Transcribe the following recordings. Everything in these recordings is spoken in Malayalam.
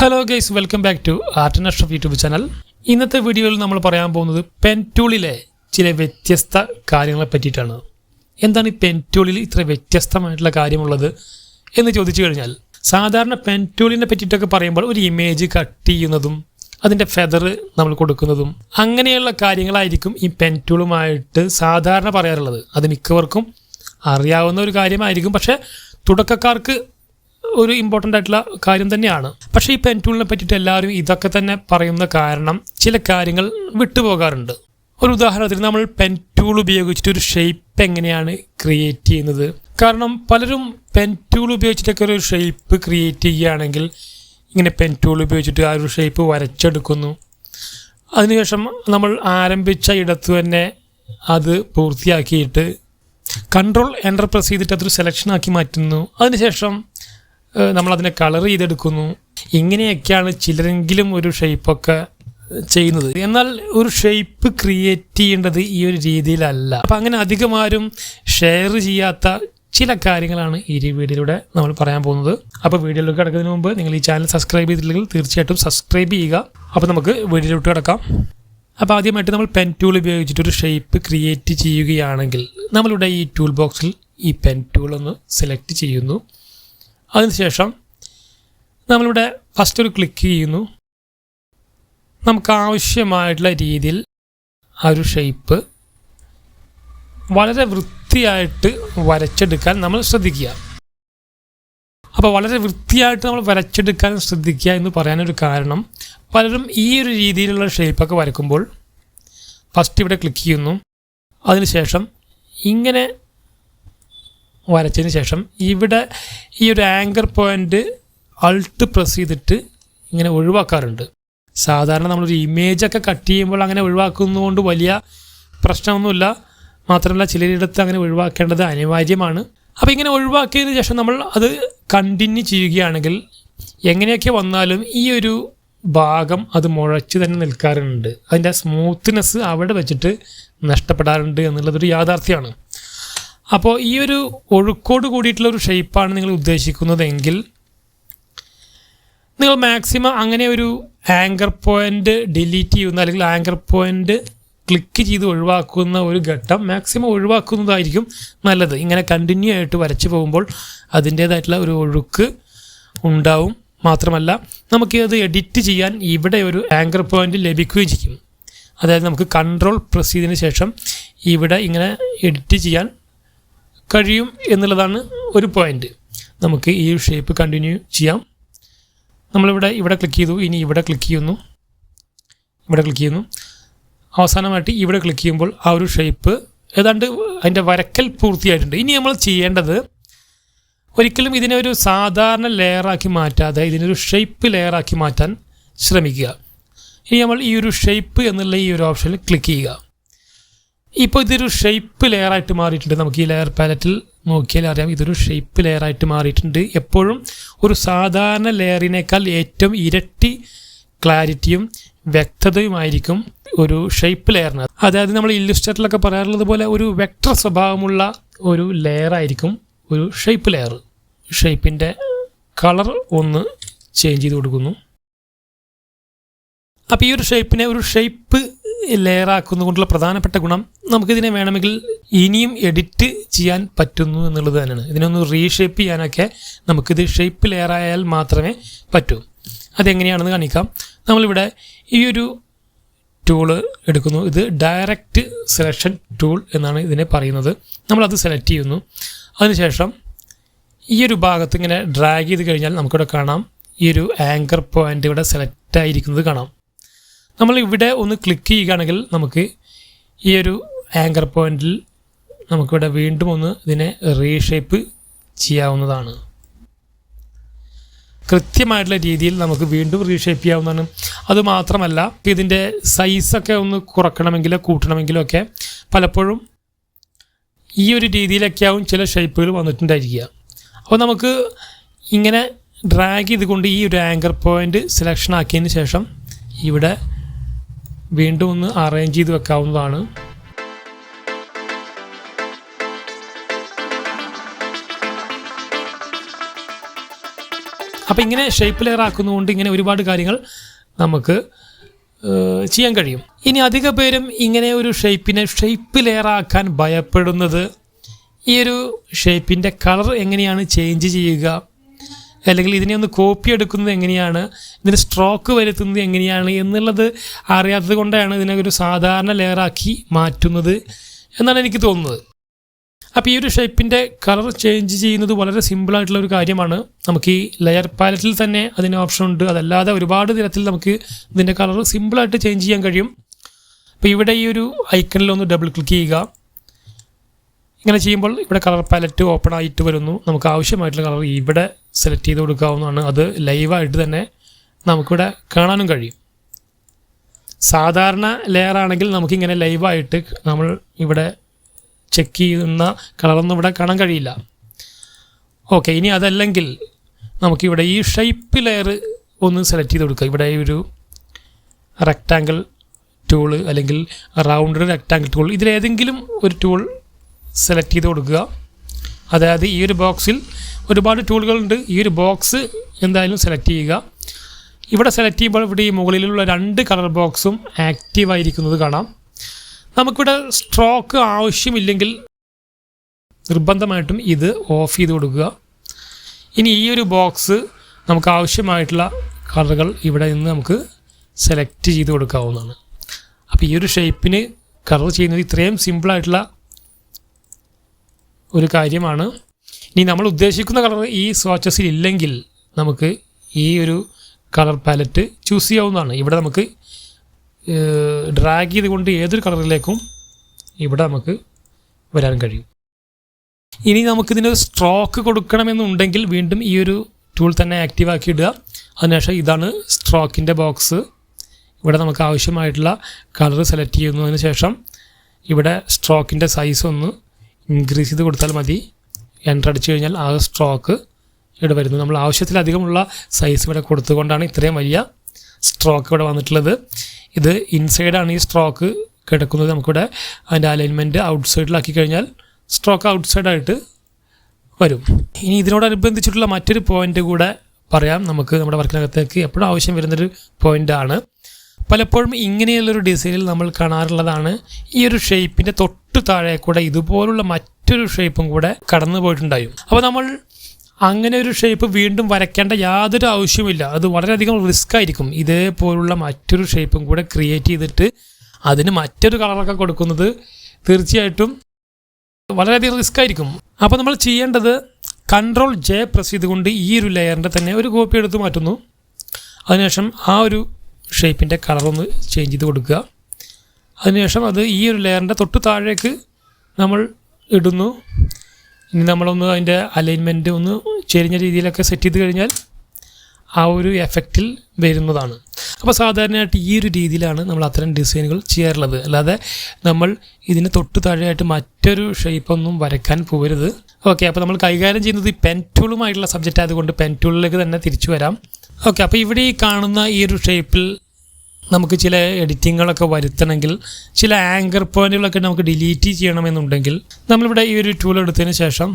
Hello guys welcome back to art നഷ്ടഫ് YouTube channel ഇന്നത്തെ വീഡിയോയിൽ നമ്മൾ പറയാൻ പോകുന്നത് പെൻ ടൂളിലെ ചില വ്യത്യസ്ത കാര്യങ്ങളെ പറ്റിയിട്ടാണ്. എന്താണ് ഈ പെൻ ടൂളിൽ ഇത്ര വ്യത്യസ്തമായിട്ടുള്ള കാര്യമുള്ളത് എന്ന് ചോദിച്ചു കഴിഞ്ഞാൽ സാധാരണ പെൻ ടൂളിനെ പറ്റിയിട്ടൊക്കെ പറയുമ്പോൾ ഒരു ഇമേജ് കട്ട് ചെയ്യുന്നതും അതിന്റെ ഫെദർ നമ്മൾ കൊടുക്കുന്നതും അങ്ങനെയുള്ള കാര്യങ്ങളായിരിക്കും ഈ പെൻ ടൂളുമായിട്ട് സാധാരണ പറയാറുള്ളത്. അത് മിക്കവർക്കും അറിയാവുന്ന ഒരു കാര്യമായിരിക്കും പക്ഷേ തുടക്കക്കാർക്ക് ഒരു ഇമ്പോർട്ടന്റ് ആയിട്ടുള്ള കാര്യം തന്നെയാണ്. പക്ഷേ ഈ പെൻ ടൂളിനെ പറ്റിയിട്ട് എല്ലാവരും ഇതൊക്കെ തന്നെ പറയുന്ന കാരണം ചില കാര്യങ്ങൾ വിട്ടുപോകാറുണ്ട്. ഒരു ഉദാഹരണത്തിന് നമ്മൾ പെൻ ടൂൾ ഉപയോഗിച്ചിട്ട് ഒരു ഷേപ്പ് എങ്ങനെയാണ് ക്രിയേറ്റ് ചെയ്യുന്നത്? കാരണം പലരും പെൻ ടൂൾ ഉപയോഗിച്ചിട്ടൊക്കെ ഒരു ഷേപ്പ് ക്രിയേറ്റ് ചെയ്യുകയാണെങ്കിൽ ഇങ്ങനെ പെൻ ടൂൾ ഉപയോഗിച്ചിട്ട് ആ ഒരു ഷേപ്പ് വരച്ചെടുക്കുന്നു. അതിനുശേഷം നമ്മൾ ആരംഭിച്ച ഇടത്ത് തന്നെ അത് പൂർത്തിയാക്കിയിട്ട് കൺട്രോൾ എന്റർ പ്രസ് ചെയ്തിട്ട് അതൊരു സെലക്ഷൻ ആക്കി മാറ്റുന്നു. അതിനുശേഷം നമ്മളതിനെ കളർ ചെയ്തെടുക്കുന്നു. ഇങ്ങനെയൊക്കെയാണ് ചിലരെങ്കിലും ഒരു ഷേപ്പൊക്കെ ചെയ്യുന്നത്. എന്നാൽ ഒരു ഷേപ്പ് ക്രിയേറ്റ് ചെയ്യേണ്ടത് ഈ ഒരു രീതിയിലല്ല. അപ്പം അങ്ങനെ അധികം ആരും ഷെയർ ചെയ്യാത്ത ചില കാര്യങ്ങളാണ് ഈ വീഡിയോയിലൂടെ നമ്മൾ പറയാൻ പോകുന്നത്. അപ്പോൾ വീഡിയോയിലേക്ക് കിടക്കുന്നതിന് മുമ്പ് നിങ്ങൾ ഈ ചാനൽ സബ്സ്ക്രൈബ് ചെയ്തിട്ടില്ലെങ്കിൽ തീർച്ചയായിട്ടും സബ്സ്ക്രൈബ് ചെയ്യുക. അപ്പോൾ നമുക്ക് വീഡിയോയിലോട്ട് കിടക്കാം. അപ്പോൾ ആദ്യമായിട്ട് നമ്മൾ പെൻ ടൂൾ ഉപയോഗിച്ചിട്ട് ഒരു ഷേപ്പ് ക്രിയേറ്റ് ചെയ്യുകയാണെങ്കിൽ നമ്മളിവിടെ ഈ ടൂൾ ബോക്സിൽ ഈ പെൻ ടൂൾ ഒന്ന് സെലക്ട് ചെയ്യുന്നു. അതിനുശേഷം നമ്മളിവിടെ ഫസ്റ്റ് ഒരു ക്ലിക്ക് ചെയ്യുന്നു. നമുക്ക് ആവശ്യമായിട്ടുള്ള രീതിയിൽ ആ ഒരു ഷേപ്പ് വളരെ വൃത്തിയായിട്ട് വരച്ചെടുക്കാൻ നമ്മൾ ശ്രദ്ധിക്കുക. അപ്പോൾ വളരെ വൃത്തിയായിട്ട് നമ്മൾ വരച്ചെടുക്കാൻ ശ്രദ്ധിക്കുക എന്ന് പറയാനൊരു കാരണം പലരും ഈ ഒരു രീതിയിലുള്ള ഷേപ്പൊക്കെ വരക്കുമ്പോൾ ഫസ്റ്റ് ഇവിടെ ക്ലിക്ക് ചെയ്യുന്നു. അതിനുശേഷം ഇങ്ങനെ വരച്ചതിന് ശേഷം ഇവിടെ ഈ ഒരു ആങ്കർ പോയിന്റ് അൾട്ട് പ്രസ് ചെയ്തിട്ട് ഇങ്ങനെ ഒഴിവാക്കാറുണ്ട്. സാധാരണ നമ്മളൊരു ഇമേജൊക്കെ കട്ട് ചെയ്യുമ്പോൾ അങ്ങനെ ഒഴിവാക്കുന്നതുകൊണ്ട് വലിയ പ്രശ്നമൊന്നുമില്ല. മാത്രമല്ല ചിലരിടത്ത് അങ്ങനെ ഒഴിവാക്കേണ്ടത് അനിവാര്യമാണ്. അപ്പോൾ ഇങ്ങനെ ഒഴിവാക്കിയതിന് ശേഷം നമ്മൾ അത് കണ്ടിന്യൂ ചെയ്യുകയാണെങ്കിൽ എങ്ങനെയൊക്കെ വന്നാലും ഈ ഒരു ഭാഗം അത് മുഴച്ച് തന്നെ നിൽക്കാറുണ്ട്. അതിന്റെ സ്മൂത്ത്നെസ് അവിടെ വെച്ചിട്ട് നഷ്ടപ്പെടാറുണ്ട് എന്നുള്ളതൊരു യാഥാർത്ഥ്യമാണ്. അപ്പോൾ ഈ ഒരു ഒഴുക്കോട് കൂടിയിട്ടുള്ള ഒരു ഷേപ്പാണ് നിങ്ങൾ ഉദ്ദേശിക്കുന്നതെങ്കിൽ നിങ്ങൾ മാക്സിമം അങ്ങനെ ഒരു ആങ്കർ പോയിന്റ് ഡിലീറ്റ് ചെയ്യുന്ന അല്ലെങ്കിൽ ആങ്കർ പോയിന്റ് ക്ലിക്ക് ചെയ്ത് ഒഴിവാക്കുന്ന ഒരു ഘട്ടം മാക്സിമം ഒഴിവാക്കുന്നതായിരിക്കും നല്ലത്. ഇങ്ങനെ കണ്ടിന്യൂ ആയിട്ട് വരച്ചു പോകുമ്പോൾ അതിന്റേതായിട്ടുള്ള ഒരു ഒഴുക്ക് ഉണ്ടാവും. മാത്രമല്ല അത് എഡിറ്റ് ചെയ്യാൻ ഇവിടെ ഒരു ആങ്കർ പോയിന്റ് ലഭിക്കുകയും ചെയ്യും. അതായത് നമുക്ക് കൺട്രോൾ പ്രസ് ചെയ്തതിന് ശേഷം ഇവിടെ ഇങ്ങനെ എഡിറ്റ് ചെയ്യാൻ കഴിയും എന്നുള്ളതാണ് ഒരു പോയിന്റ് നമുക്ക് ഈ ഷേപ്പ് കണ്ടിന്യൂ ചെയ്യാം. നമ്മളിവിടെ ഇവിടെ ക്ലിക്ക് ചെയ്തു ഇനി ഇവിടെ ക്ലിക്ക് ചെയ്യുന്നു. ഇവിടെ ക്ലിക്ക് ചെയ്യുന്നു. അവസാനമായിട്ട് ഇവിടെ ക്ലിക്ക് ചെയ്യുമ്പോൾ ആ ഒരു ഷേപ്പ് ഏതാണ്ട് അതിന്റെ വരക്കൽ പൂർത്തിയായിട്ടുണ്ട്. ഇനി നമ്മൾ ചെയ്യേണ്ടത് ഒരിക്കലും ഇതിനെ ഒരു സാധാരണ ലെയറാക്കി മാറ്റാതെ ഇതിനൊരു ഷേപ്പ് ലെയറാക്കി മാറ്റാൻ ശ്രമിക്കുക. ഇനി നമ്മൾ ഈ ഒരു ഷേപ്പ് എന്നുള്ള ഈ ഒരു ഓപ്ഷനിൽ ക്ലിക്ക് ചെയ്യുക. ഇപ്പോൾ ഇതൊരു ഷേപ്പ് ലെയറായിട്ട് മാറിയിട്ടുണ്ട്. നമുക്ക് ഈ ലെയർ പാലറ്റിൽ നോക്കിയാൽ അറിയാം. ഇതൊരു ഷേപ്പ് ലെയറായിട്ട് മാറിയിട്ടുണ്ട്. എപ്പോഴും ഒരു സാധാരണ ലെയറിനേക്കാൾ ഏറ്റവും ഇരട്ടി ക്ലാരിറ്റിയും വ്യക്തതയുമായിരിക്കും ഒരു ഷേപ്പ് ലെയറിന് അതായത് നമ്മൾ ഇല്ലുസ്ട്രേറ്ററിലൊക്കെ പറയാറുള്ളത് പോലെ ഒരു വെക്ടർ സ്വഭാവമുള്ള ഒരു ലെയർ ആയിരിക്കും ഒരു ഷേപ്പ് ലെയർ ഷേപ്പിന്റെ കളർ ഒന്ന് ചേഞ്ച് ചെയ്ത് കൊടുക്കുന്നു. അപ്പോൾ ഈ ഒരു ഷേപ്പിനെ ഒരു ഷേപ്പ് ലെയർ ആക്കുന്നതുകൊണ്ടുള്ള പ്രധാനപ്പെട്ട ഗുണം നമുക്കിതിനെ വേണമെങ്കിൽ ഇനിയും എഡിറ്റ് ചെയ്യാൻ പറ്റുന്നു എന്നുള്ളത് തന്നെയാണ്. ഇതിനൊന്ന് റീഷേപ്പ് ചെയ്യാനൊക്കെ നമുക്കിത് ഷേപ്പ് ലെയർ ആയാൽ മാത്രമേ പറ്റൂ. അതെങ്ങനെയാണെന്ന് കാണിക്കാം. നമ്മളിവിടെ ഈ ഒരു ടൂൾ എടുക്കുന്നു. ഇത് ഡയറക്റ്റ് സെലക്ഷൻ ടൂൾ എന്നാണ് ഇതിനെ പറയുന്നത്. നമ്മളത് സെലക്ട് ചെയ്യുന്നു. അതിനുശേഷം ഈ ഒരു ഭാഗത്ത് ഇങ്ങനെ ഡ്രാഗ് ചെയ്ത് കഴിഞ്ഞാൽ നമുക്കിവിടെ കാണാം. ഈ ഒരു ആങ്കർ പോയിന്റ് ഇവിടെ സെലക്ട് ആയിരിക്കുന്നത് കാണാം. നമ്മൾ ഇവിടെ ഒന്ന് ക്ലിക്ക് ചെയ്യുകയാണെങ്കിൽ നമുക്ക് ഈ ഒരു ആങ്കർ പോയിന്റിൽ നമുക്കിവിടെ വീണ്ടും ഒന്ന് ഇതിനെ റീഷേപ്പ് ചെയ്യാവുന്നതാണ്. കൃത്യമായിട്ടുള്ള രീതിയിൽ നമുക്ക് വീണ്ടും റീഷേപ്പ് ചെയ്യാവുന്നതാണ്. അതുമാത്രമല്ല ഇതിന്റെ സൈസൊക്കെ ഒന്ന് കുറക്കണമെങ്കിലോ കൂട്ടണമെങ്കിലോ ഒക്കെ പലപ്പോഴും ഈ ഒരു രീതിയിലൊക്കെ ആവും ചില ഷേപ്പുകൾ വന്നിട്ടുണ്ടായിരിക്കുക. അപ്പോൾ നമുക്ക് ഇങ്ങനെ ഡ്രാഗ് ചെയ്തുകൊണ്ട് ഈ ഒരു ആങ്കർ പോയിന്റ് സെലക്ഷൻ ആക്കിയതിന് ശേഷം ഇവിടെ വീണ്ടും ഒന്ന് അറേഞ്ച് ചെയ്ത് വെക്കാവുന്നതാണ്. അപ്പോൾ ഇങ്ങനെ ഷേപ്പ് ലെയർ ആക്കുന്നതുകൊണ്ട് ഇങ്ങനെ ഒരുപാട് കാര്യങ്ങൾ നമുക്ക് ചെയ്യാൻ കഴിയും. ഇനി അധിക പേരും ഇങ്ങനെ ഒരു ഷേപ്പിനെ ഷേപ്പ് ലെയർ ആക്കാൻ ഭയപ്പെടുന്നത് ഈ ഒരു ഷേപ്പിന്റെ കളർ എങ്ങനെയാണ് ചേഞ്ച് ചെയ്യുക? അല്ലെങ്കിൽ ഇതിനെ ഒന്ന് കോപ്പി എടുക്കുന്നത് എങ്ങനെയാണ്? ഇതിന് സ്ട്രോക്ക് വരുത്തുന്നത് എങ്ങനെയാണ്? എന്നുള്ളത് അറിയാത്തത് കൊണ്ടാണ് ഇതിനെ ഒരു സാധാരണ ലെയറാക്കി മാറ്റുന്നത് എന്നാണ് എനിക്ക് തോന്നുന്നത്. അപ്പോൾ ഈ ഒരു ഷേപ്പിന്റെ കളർ ചേഞ്ച് ചെയ്യുന്നത് വളരെ സിമ്പിളായിട്ടുള്ള ഒരു കാര്യമാണ്. നമുക്ക് ഈ ലെയർ പാലറ്റിൽ തന്നെ അതിന് ഓപ്ഷൻ ഉണ്ട്. അതല്ലാതെ ഒരുപാട് തരത്തിൽ നമുക്ക് ഇതിന്റെ കളർ സിമ്പിളായിട്ട് ചേഞ്ച് ചെയ്യാൻ കഴിയും. അപ്പോൾ ഇവിടെ ഈ ഒരു ഐക്കണിൽ ഒന്ന് ഡബിൾ ക്ലിക്ക് ചെയ്യുക. ഇങ്ങനെ ചെയ്യുമ്പോൾ ഇവിടെ കളർ പാലറ്റ് ഓപ്പൺ ആയിട്ട് വരുന്നു. നമുക്ക് ആവശ്യമായിട്ടുള്ള കളർ ഇവിടെ സെലക്ട് ചെയ്ത് കൊടുക്കാവുന്നതാണ്. അത് ലൈവായിട്ട് തന്നെ നമുക്കിവിടെ കാണാനും കഴിയും. സാധാരണ ലെയർ ആണെങ്കിൽ നമുക്കിങ്ങനെ ലൈവായിട്ട് നമ്മൾ ഇവിടെ ചെക്ക് ചെയ്യുന്ന കളറൊന്നും ഇവിടെ കാണാൻ കഴിയില്ല. ഓക്കെ ഇനി അതല്ലെങ്കിൽ നമുക്കിവിടെ ഈ ഷേപ്പ് ലെയർ ഒന്ന് സെലക്ട് ചെയ്ത് കൊടുക്കുക ഇവിടെ ഒരു റെക്റ്റാങ്കിൾ ടൂൾ അല്ലെങ്കിൽ റൗണ്ട് റെക്റ്റാങ്കിൾ ടൂൾ ഇതിലേതെങ്കിലും ഒരു ടൂൾ സെലക്ട് ചെയ്ത് കൊടുക്കുക. അതായത് ഈ ഒരു ബോക്സിൽ ഒരുപാട് ടൂളുകളുണ്ട്. ഈ ഒരു ബോക്സ് എന്തായാലും സെലക്ട് ചെയ്യുക. ഇവിടെ സെലക്ട് ചെയ്യുമ്പോൾ ഇവിടെ ഈ മുകളിലുള്ള രണ്ട് കളർ ബോക്സും ആക്റ്റീവ് ആയിരിക്കുന്നത് കാണാം. നമുക്കിവിടെ സ്ട്രോക്ക് ആവശ്യമില്ലെങ്കിൽ നിർബന്ധമായിട്ടും ഇത് ഓഫ് ചെയ്ത് കൊടുക്കുക. ഇനി ഈ ഒരു ബോക്സ് നമുക്ക് ആവശ്യമായിട്ടുള്ള കളറുകൾ ഇവിടെ നിന്ന് നമുക്ക് സെലക്ട് ചെയ്ത് കൊടുക്കാവുന്നതാണ്. അപ്പോൾ ഈ ഒരു ഷേപ്പിന് കളർ ചെയ്യുന്നത് ഇത്രയും സിമ്പിളായിട്ടുള്ള ഒരു കാര്യമാണ്. ഇനി നമ്മൾ ഉദ്ദേശിക്കുന്ന കളർ ഈ സ്വാച്ചസിൽ ഇല്ലെങ്കിൽ നമുക്ക് ഈ ഒരു കളർ പാലറ്റ് ചൂസ് ചെയ്യാവുന്നതാണ്. ഇവിടെ നമുക്ക് ഡ്രാഗ് ചെയ്തുകൊണ്ട് ഏതൊരു കളറിലേക്കും ഇവിടെ നമുക്ക് വരാൻ കഴിയും. ഇനി നമുക്കിതിനൊരു സ്ട്രോക്ക് കൊടുക്കണമെന്നുണ്ടെങ്കിൽ വീണ്ടും ഈ ഒരു ടൂൾ തന്നെ ആക്റ്റീവ് ആക്കി ഇടുക. അതിനുശേഷം ഇതാണ് സ്ട്രോക്കിന്റെ ബോക്സ് ഇവിടെ നമുക്ക് ആവശ്യമായിട്ടുള്ള കളർ സെലക്ട് ചെയ്യുന്നതിന് ശേഷം ഇവിടെ സ്ട്രോക്കിന്റെ സൈസ് ഒന്ന് ഇൻക്രീസ് ചെയ്ത് കൊടുത്താൽ മതി. എന്റർ അടിച്ചു കഴിഞ്ഞാൽ ആ സ്ട്രോക്ക് ഇവിടെ വരുന്നു. നമ്മൾ ആവശ്യത്തിലധികമുള്ള സൈസ് ഇവിടെ കൊടുത്തുകൊണ്ടാണ് ഇത്രയും വലിയ സ്ട്രോക്ക് ഇവിടെ വന്നിട്ടുള്ളത്. ഇത് ഇൻസൈഡാണ് ഈ സ്ട്രോക്ക് കിടക്കുന്നത്. നമുക്കിവിടെ അതിന്റെ അലൈൻമെന്റ് ഔട്ട്സൈഡിലാക്കി കഴിഞ്ഞാൽ സ്ട്രോക്ക് ഔട്ട് ഔട്ട്സൈഡായിട്ട് വരും. ഇനി ഇതിനോടനുബന്ധിച്ചിട്ടുള്ള മറ്റൊരു പോയിന്റ് കൂടെ പറയാം. നമുക്ക് നമ്മുടെ വർക്കിനകത്തേക്ക് എപ്പോഴും ആവശ്യം വരുന്നൊരു പോയിന്റാണ് പലപ്പോഴും ഇങ്ങനെയുള്ളൊരു ഡിസൈനിൽ നമ്മൾ കാണാറുള്ളതാണ് ഈ ഒരു ഷേപ്പിന്റെ തൊട്ട് താഴെ കൂടെ ഇതുപോലുള്ള മറ്റൊരു ഷേപ്പും കൂടെ കടന്നു പോയിട്ടുണ്ടായും. അപ്പോൾ നമ്മൾ അങ്ങനെ ഒരു ഷേപ്പ് വീണ്ടും വരയ്ക്കേണ്ട യാതൊരു ആവശ്യമില്ല അത് വളരെയധികം റിസ്ക് ആയിരിക്കും. ഇതേപോലുള്ള മറ്റൊരു ഷേപ്പും കൂടെ ക്രിയേറ്റ് ചെയ്തിട്ട് അതിന് മറ്റൊരു കളറൊക്കെ കൊടുക്കുന്നത് തീർച്ചയായിട്ടും വളരെയധികം റിസ്ക് ആയിരിക്കും. അപ്പോൾ നമ്മൾ ചെയ്യേണ്ടത് കൺട്രോൾ ജെ പ്രസ് ചെയ്തുകൊണ്ട് ഈ ഒരു ലെയറിന്റെ തന്നെ ഒരു കോപ്പി എടുത്ത് മാറ്റുന്നു. അതിനുശേഷം ആ ഒരു ഷേപ്പിന്റെ കളറൊന്ന് ചേഞ്ച് ചെയ്ത് കൊടുക്കുക. അതിനുശേഷം അത് ഈ ഒരു ലെയറിന്റെ തൊട്ട് താഴേക്ക് നമ്മൾ ഇടുന്നു. ഇനി നമ്മളൊന്ന് അതിന്റെ അലൈൻമെന്റ് ഒന്ന് ചെരിഞ്ഞ രീതിയിലൊക്കെ സെറ്റ് ചെയ്ത് കഴിഞ്ഞാൽ ആ ഒരു എഫക്റ്റിൽ വരുന്നതാണ്. അപ്പോൾ സാധാരണയായിട്ട് ഈ ഒരു രീതിയിലാണ് നമ്മൾ അത്തരം ഡിസൈനുകൾ ചെയ്യാറുള്ളത്. അല്ലാതെ നമ്മൾ ഇതിന് തൊട്ട് താഴെയായിട്ട് മറ്റൊരു ഷേപ്പൊന്നും വരയ്ക്കാൻ പോകരുത്. ഓക്കെ അപ്പോൾ നമ്മൾ കൈകാര്യം ചെയ്യുന്നത് ഈ പെൻ ടൂളുമായിട്ടുള്ള സബ്ജക്റ്റ് ആയതുകൊണ്ട് പെൻ ടൂളിലേക്ക് തന്നെ തിരിച്ചു വരാം. ഓക്കെ അപ്പോൾ ഇവിടെ ഈ കാണുന്ന ഈ ഒരു ഷേപ്പിൽ നമുക്ക് ചില എഡിറ്റിങ്ങുകളൊക്കെ വരുത്തണമെങ്കിൽ ചില ആങ്കർ പോയിന്റുകളൊക്കെ നമുക്ക് ഡിലീറ്റ് ചെയ്യണമെന്നുണ്ടെങ്കിൽ നമ്മളിവിടെ ഈ ഒരു ടൂൾ എടുത്തതിന് ശേഷം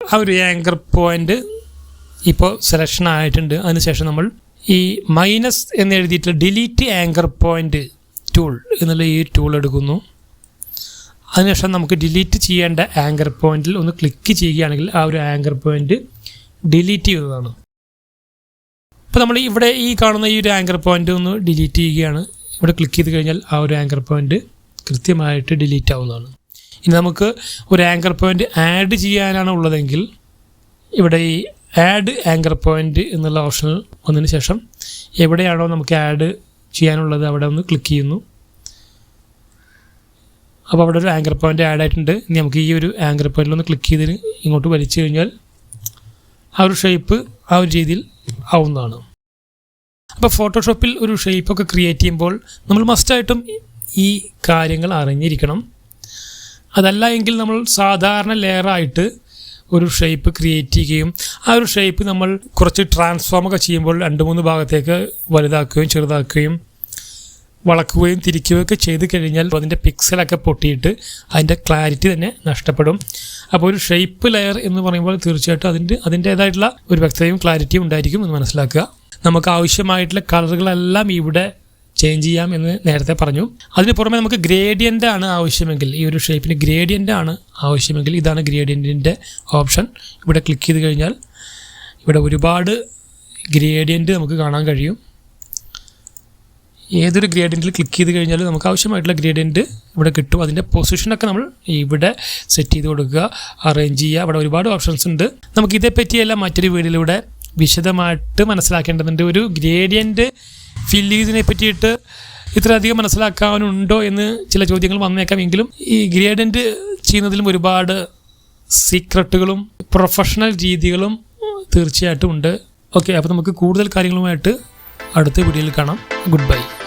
ആ ഒരു ആങ്കർ പോയിന്റ് ഇപ്പോൾ സെലക്ഷൻ ആയിട്ടുണ്ട്. അതിനുശേഷം നമ്മൾ ഈ മൈനസ് എന്ന് എഴുതിയിട്ട് ഡിലീറ്റ് ആങ്കർ പോയിന്റ് ടൂൾ എന്നുള്ള ഈ ടൂൾ എടുക്കുന്നു. അതിനുശേഷം നമുക്ക് ഡിലീറ്റ് ചെയ്യേണ്ട ആങ്കർ പോയിന്റിൽ ഒന്ന് ക്ലിക്ക് ചെയ്യുകയാണെങ്കിൽ ആ ഒരു ആങ്കർ പോയിന്റ് ഡിലീറ്റ് ചെയ്യുന്നതാണ് ഇപ്പോൾ നമ്മൾ ഇവിടെ ഈ കാണുന്ന ഈ ഒരു ആങ്കർ പോയിന്റ് ഒന്ന് ഡിലീറ്റ് ചെയ്യുകയാണ്. ഇവിടെ ക്ലിക്ക് ചെയ്ത് കഴിഞ്ഞാൽ ആ ഒരു ആങ്കർ പോയിന്റ് കൃത്യമായിട്ട് ഡിലീറ്റ് ആവുന്നതാണ്. ഇനി നമുക്ക് ഒരു ആങ്കർ പോയിന്റ് ആഡ് ചെയ്യാനാണ് ഉള്ളതെങ്കിൽ ഇവിടെ ഈ ആഡ് ആങ്കർ പോയിന്റ് എന്നുള്ള ഓപ്ഷൻ വന്നതിന് ശേഷം എവിടെയാണോ നമുക്ക് ആഡ് ചെയ്യാനുള്ളത് അവിടെ ഒന്ന് ക്ലിക്ക് ചെയ്യുന്നു. അപ്പോൾ അവിടെ ഒരു ആങ്കർ പോയിന്റ് ആഡ് ആയിട്ടുണ്ട്. ഇനി നമുക്ക് ഈ ഒരു ആങ്കർ പോയിന്റിൽ ഒന്ന് ക്ലിക്ക് ചെയ്തിന് ഇങ്ങോട്ട് വലിച്ചു കഴിഞ്ഞാൽ ആ ഒരു ഷേപ്പ് ആ ഒരു രീതിയിൽ ആവുന്നതാണ്. അപ്പോൾ ഫോട്ടോഷോപ്പിൽ ഒരു ഷേപ്പൊക്കെ ക്രിയേറ്റ് ചെയ്യുമ്പോൾ നമ്മൾ മസ്റ്റായിട്ടും ഈ കാര്യങ്ങൾ അറിഞ്ഞിരിക്കണം. അതല്ല എങ്കിൽ നമ്മൾ സാധാരണ ലെയറായിട്ട് ഒരു ഷേപ്പ് ക്രിയേറ്റ് ചെയ്യുകയും ആ ഒരു ഷേപ്പ് നമ്മൾ കുറച്ച് ട്രാൻസ്ഫോം ഒക്കെ ചെയ്യുമ്പോൾ രണ്ട് മൂന്ന് ഭാഗത്തേക്ക് വലുതാക്കുകയും ചെറുതാക്കുകയും വളക്കുകയും തിരിക്കുകയൊക്കെ ചെയ്ത് കഴിഞ്ഞാൽ അതിന്റെ പിക്സലൊക്കെ പൊട്ടിയിട്ട് അതിന്റെ ക്ലാരിറ്റി തന്നെ നഷ്ടപ്പെടും. അപ്പോൾ ഒരു ഷേപ്പ് ലെയർ എന്ന് പറയുമ്പോൾ തീർച്ചയായിട്ടും അതിന്റെ അതിന്റേതായിട്ടുള്ള ഒരു വ്യക്തതയും ക്ലാരിറ്റിയും ഉണ്ടായിരിക്കും എന്ന് മനസ്സിലാക്കുക. നമുക്ക് ആവശ്യമായിട്ടുള്ള കളറുകളെല്ലാം ഇവിടെ ചേഞ്ച് ചെയ്യാം എന്ന് നേരത്തെ പറഞ്ഞു. അതിന് പുറമെ നമുക്ക് ഗ്രേഡിയന്റ് ആണ് ആവശ്യമെങ്കിൽ ഈ ഒരു ഷേപ്പിന് ഗ്രേഡിയന്റ് ആണ് ആവശ്യമെങ്കിൽ ഇതാണ് ഗ്രേഡിയന്റിന്റെ ഓപ്ഷൻ ഇവിടെ ക്ലിക്ക് ചെയ്ത് കഴിഞ്ഞാൽ ഇവിടെ ഒരുപാട് ഗ്രേഡിയന്റ് നമുക്ക് കാണാൻ കഴിയും. ഏതൊരു ഗ്രേഡിയന്റിൽ ക്ലിക്ക് ചെയ്ത് കഴിഞ്ഞാൽ നമുക്ക് ആവശ്യമായിട്ടുള്ള ഗ്രേഡിയന്റ് ഇവിടെ കിട്ടും. അതിന്റെ പൊസിഷനൊക്കെ നമ്മൾ ഇവിടെ സെറ്റ് ചെയ്ത് കൊടുക്കുക. അറേഞ്ച് ചെയ്യുക. അവിടെ ഒരുപാട് ഓപ്ഷൻസ് ഉണ്ട്. നമുക്ക് ഇതേപ്പറ്റിയെല്ലാം മറ്റൊരു വീഡിയോയിലൂടെ വിശദമായിട്ട് മനസ്സിലാക്കേണ്ടതുണ്ട്. ഒരു ഗ്രേഡിയന്റ് ഫില്ലീസിനെ പറ്റിയിട്ട് ഇത്രയധികം മനസ്സിലാക്കാനുണ്ടോ എന്ന് ചില ചോദ്യങ്ങൾ വന്നേക്കാം. എങ്കിലും ഈ ഗ്രേഡിയന്റ് ചെയ്യുന്നതിലും ഒരുപാട് സീക്രട്ടുകളും പ്രൊഫഷണൽ രീതികളും തീർച്ചയായിട്ടും ഉണ്ട്. ഓക്കെ അപ്പോൾ നമുക്ക് കൂടുതൽ കാര്യങ്ങളുമായിട്ട് അടുത്ത വീഡിയോയിൽ കാണാം. Good bye